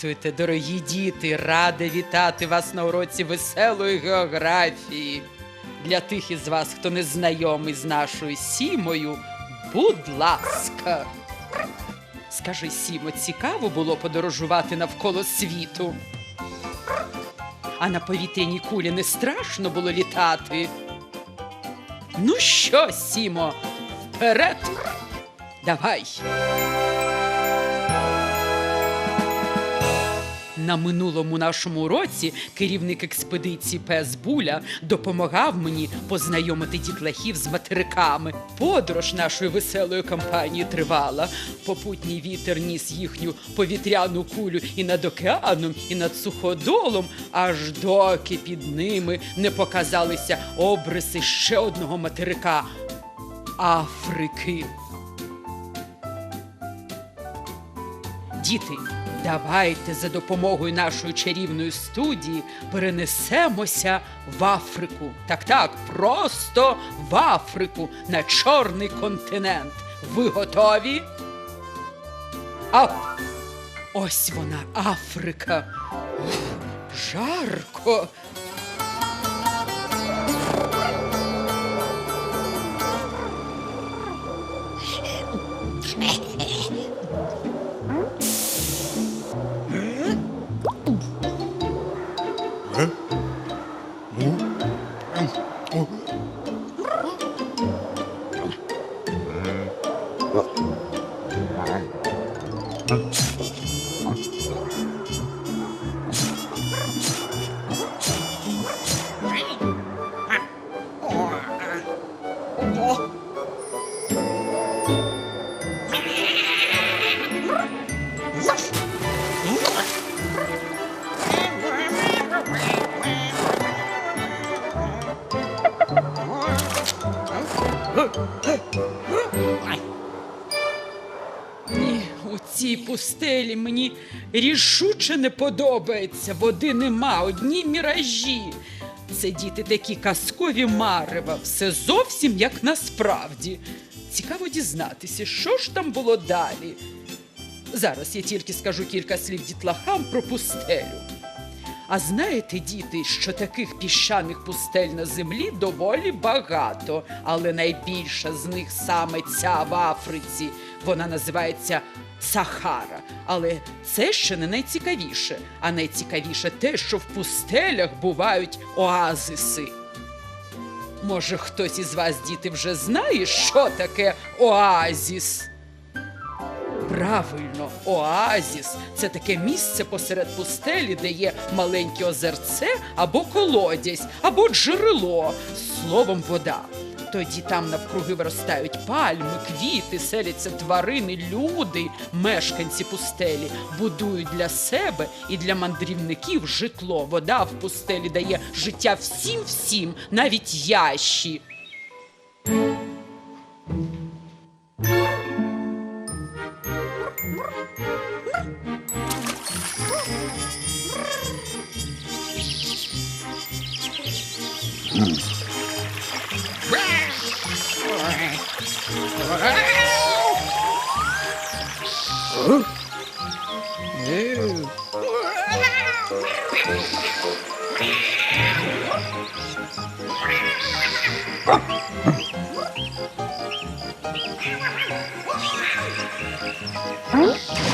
Здравствуйте, дорогі діти! Рада вітати вас на уроці веселої географії. Для тих із вас, хто не знайомий з нашою сімою, будь ласка. Скажи, Сімо, цікаво було подорожувати навколо світу. А на повітряній кулі не страшно було літати. Ну що, Сімо, вперед! Давай. На минулому нашому уроці керівник експедиції Пес Буля допомагав мені познайомити дітлахів з материками. Подорож нашої веселої компанії тривала. Попутній вітер ніс їхню повітряну кулю і над океаном, і над суходолом, аж доки під ними не показалися обриси ще одного материка Африки. Діти, давайте за допомогою нашої чарівної студії перенесемося в Африку. Так, так, просто в Африку на чорний континент. Ви готові? А ось вона, Африка. Ух, Жарко. Ні, у цій пустелі мені рішуче не подобається. Води нема, одні міражі. Це діти такі казкові марева, все зовсім як насправді. Цікаво дізнатися, що ж там було далі. Зараз я тільки скажу кілька слів дітлахам про пустелю. А знаєте, діти, що таких піщаних пустель на землі доволі багато, але найбільша з них саме ця в Африці. Вона називається Сахара. Але це ще не найцікавіше. А найцікавіше те, що в пустелях бувають оазиси. Може, хтось із вас, діти, вже знає, що таке оазіс? Правильно, оазіс це таке місце посеред пустелі, де є маленьке озерце або колодязь, або джерело, словом, вода. Тоді там навкруги виростають пальми, квіти, селяться тварини, люди, мешканці пустелі, будують для себе і для мандрівників житло. Вода в пустелі дає життя всім всім, навіть ящі. Huh?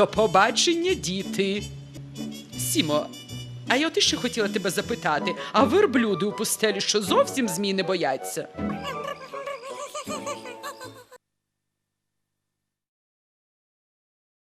До побачення, діти. Сімо, а я от ще хотіла тебе запитати, а верблюди у пустелі що зовсім змій не бояться?